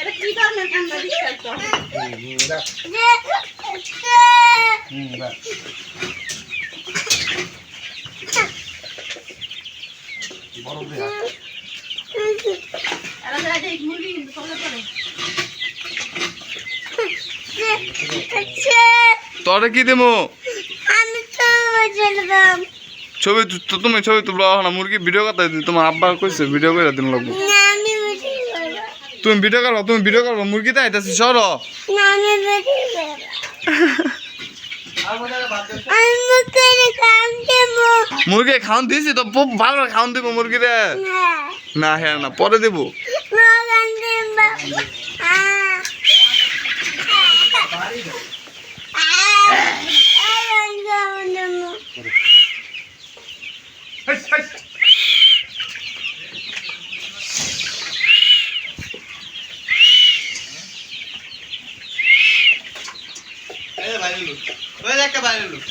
এটা কি ধরনের ঠান্ডা বিশ্বাস তো এরা যারা যে মুরগি কিন্তু কমলে পড়ে তোরে কি দেবো? আমি তো চলবাম ছবি তুমি ছবি তুলো না মুরগি ভিডিও করতে তোমার আব্বা কইছে ভিডিও করে দিন লাগবো। তুমি ভিডিও করব তুমি ভিডিও করো মুরগিতে আইতাছি সর। করব মুরগি খাওন দিয়েছি তো খুব ভালো খাওন দিব মুরগিরে। হ্যাঁ। না হ্যাঁ না পরে দেবো। এই বাইরে লোক। ওই একটা বাইরে লোক।